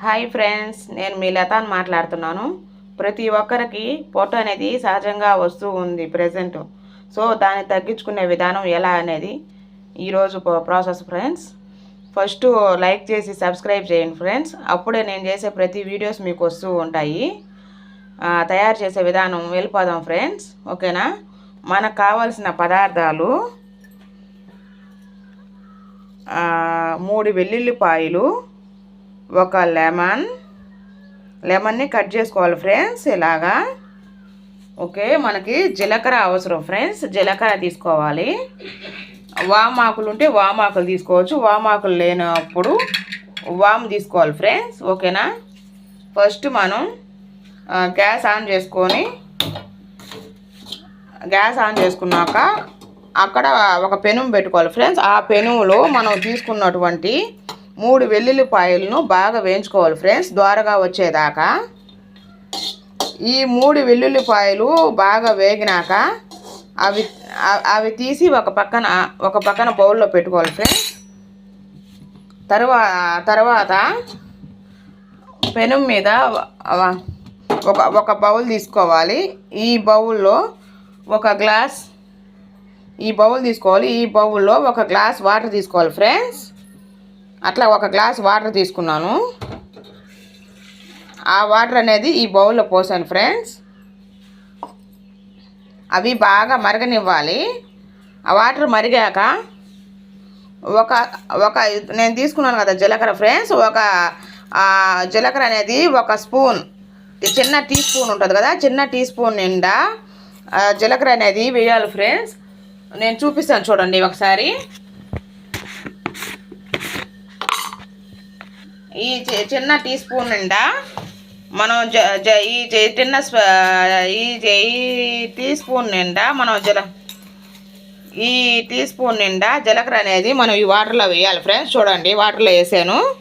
Hi friends నేను మీ లతాన్ మాట్లాడుతున్నాను. ప్రతి ఒక్కరికి పొట్టు అనేది సహజంగా వస్తూ ఉంది ప్రజెంట్ సో దాన్ని తగ్గించుకునే విధానం ఎలా అనేది ఈరోజు ప్రాసెస్ ఫ్రెండ్స్ ఫస్ట్ లైక్ చేసి సబ్స్క్రైబ్ చేయండి ఫ్రెండ్స్ అప్పుడే నేను చేసే ప్రతి వీడియోస్ మీకు వస్తూ ఉంటాయి. తయారు చేసే విధానం వెళ్ళిపోదాం ఫ్రెండ్స్ ఓకేనా? మనకు కావాల్సిన పదార్థాలు మూడు వెల్లుల్లిపాయలు ఒక లెమన్ లెమన్ని కట్ చేసుకోవాలి ఫ్రెండ్స్ ఇలాగా. ఓకే మనకి జీలకర్ర అవసరం ఫ్రెండ్స్ జీలకర్ర తీసుకోవాలి. వామాకులు ఉంటే వామాకులు తీసుకోవచ్చు. వామాకులు లేనప్పుడు వామ్ తీసుకోవాలి ఫ్రెండ్స్ ఓకేనా? ఫస్ట్ మనం గ్యాస్ ఆన్ చేసుకొని గ్యాస్ ఆన్ చేసుకున్నాక అక్కడ ఒక పెనుము పెట్టుకోవాలి ఫ్రెండ్స్ ఆ పెనుములో మనం తీసుకున్నటువంటి మూడు వెల్లుల్లిపాయలను బాగా వేయించుకోవాలి ఫ్రెండ్స్ ద్వారగా వచ్చేదాకా. ఈ మూడు వెల్లుల్లిపాయలు బాగా వేగినాక అవి అవి తీసి ఒక పక్కన ఒక పక్కన బౌల్లో పెట్టుకోవాలి ఫ్రెండ్స్. తర్వా తర్వాత పెనం మీద ఒక ఒక బౌల్ తీసుకోవాలి. ఈ బౌల్లో ఒక గ్లాస్ ఈ బౌల్ తీసుకోవాలి. ఈ బౌల్లో ఒక గ్లాస్ వాటర్ తీసుకోవాలి ఫ్రెండ్స్. అట్లా ఒక గ్లాస్ వాటర్ తీసుకున్నాను. ఆ వాటర్ అనేది ఈ బౌల్లో పోసాను ఫ్రెండ్స్. అవి బాగా మరగనివ్వాలి. ఆ వాటర్ మరిగాక ఒక ఒక నేను తీసుకున్నాను కదా జీలకర్ర ఫ్రెండ్స్. ఒక జీలకర్ర అనేది ఒక స్పూన్ చిన్న టీ స్పూన్ ఉంటుంది కదా చిన్న టీ స్పూన్ నిండా జీలకర్ర అనేది వేయాలి ఫ్రెండ్స్. నేను చూపిస్తాను చూడండి ఒకసారి. ఈ చి- చిన్న టీ స్పూన్ నిండా మనం జ జ- ఈ చిన్న స్ప- ఈ ఈ టీ స్పూన్ నిండా మనం జల ఈ టీ స్పూన్ నిండా జీలకర్ర అనేది మనం ఈ వాటర్లో వేయాలి ఫ్రెండ్స్. చూడండి వాటర్లో వేసాను.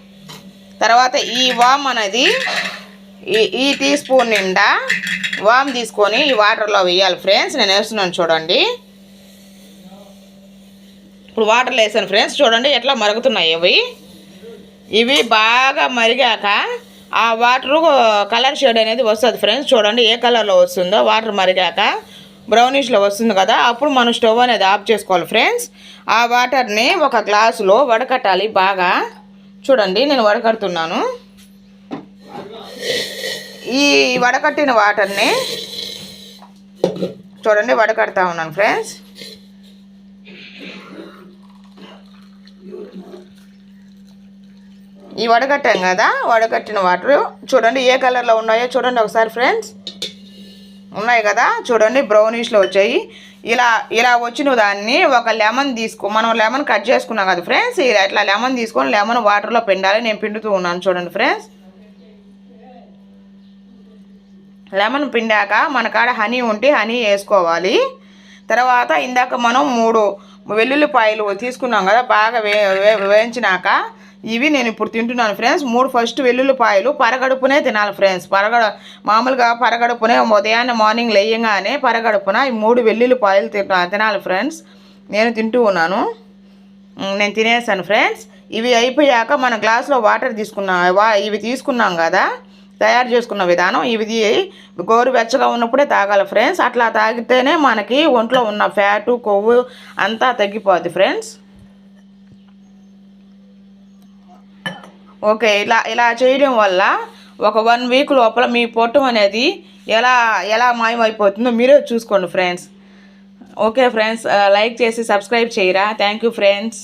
తర్వాత ఈ వామ్ అనేది ఈ ఈ టీ స్పూన్ నిండా వామ్ తీసుకొని ఈ వాటర్లో వేయాలి ఫ్రెండ్స్. నేను వేస్తున్నాను చూడండి. ఇప్పుడు వాటర్లో వేసాను ఫ్రెండ్స్. చూడండి ఎట్లా మరుగుతున్నాయి అవి. ఇవి బాగా మరిగాక ఆ వాటర్ కలర్ షేడ్ అనేది వస్తుంది ఫ్రెండ్స్ చూడండి ఏ కలర్లో వస్తుందో వాటర్ మరిగాక బ్రౌనిష్లో వస్తుంది కదా అప్పుడు మనం స్టవ్ అనేది ఆఫ్ చేసుకోవాలి ఫ్రెండ్స్ ఆ వాటర్ని ఒక గ్లాసులో వడకట్టాలి బాగా. చూడండి నేను వడకడుతున్నాను. ఈ వడకట్టిన వాటర్ని చూడండి వడకడతా ఉన్నాను ఫ్రెండ్స్ ఈ వడగట్టాం కదా వడగట్టిన వాటర్. చూడండి ఏ కలర్లో ఉన్నాయో చూడండి ఒకసారి ఫ్రెండ్స్. ఉన్నాయి కదా చూడండి బ్రౌనిష్లో వచ్చాయి. ఇలా ఇలా వచ్చిన దాన్ని ఒక లెమన్ తీసుకో మనం లెమన్ కట్ చేసుకున్నాం కదా ఫ్రెండ్స్ ఇలా ఇట్లా లెమన్ తీసుకొని లెమన్ వాటర్లో పిండాలి. నేను పిండుతూ ఉన్నాను చూడండి ఫ్రెండ్స్. లెమన్ పిండాక మన కాడ హనీ ఉంటే హనీ వేసుకోవాలి. తర్వాత ఇందాక మనం మూడు వెల్లుల్లిపాయలు తీసుకున్నాం కదా బాగా వే వే- వేయించినాక ఇవి నేను ఇప్పుడు తింటున్నాను ఫ్రెండ్స్ మూడు ఫస్ట్ వెల్లుల్లిపాయలు పరగడుపునే తినాలి ఫ్రెండ్స్ పరగడ మామూలుగా పరగడుపునే ఉదయాన్నే మార్నింగ్ లేయంగానే పరగడుపున ఈ మూడు వెల్లుల్లిపాయలు తిన తినాలి ఫ్రెండ్స్ నేను తింటూ ఉన్నాను. నేను తినేసాను ఫ్రెండ్స్ ఇవి అయిపోయాక మన గ్లాస్లో వాటర్ తీసుకున్నాం వా ఇవి తీసుకున్నాం కదా తయారు చేసుకున్న విధానం ఇవి గోరువెచ్చగా ఉన్నప్పుడే తాగాలి ఫ్రెండ్స్ అట్లా తాగితేనే మనకి ఒంట్లో ఉన్న ఫ్యాటు కొవ్వు అంతా తగ్గిపోద్ది ఫ్రెండ్స్ ఓకే ఇలా ఇలా చేయడం వల్ల ఒక వన్ వీక్ లోపల మీ పొట్టం అనేది ఎలా ఎలా మాయమైపోతుందో మీరే చూసుకోండి ఫ్రెండ్స్. ఓకే ఫ్రెండ్స్ లైక్ చేసి సబ్స్క్రైబ్ చేయరా? Thank you friends.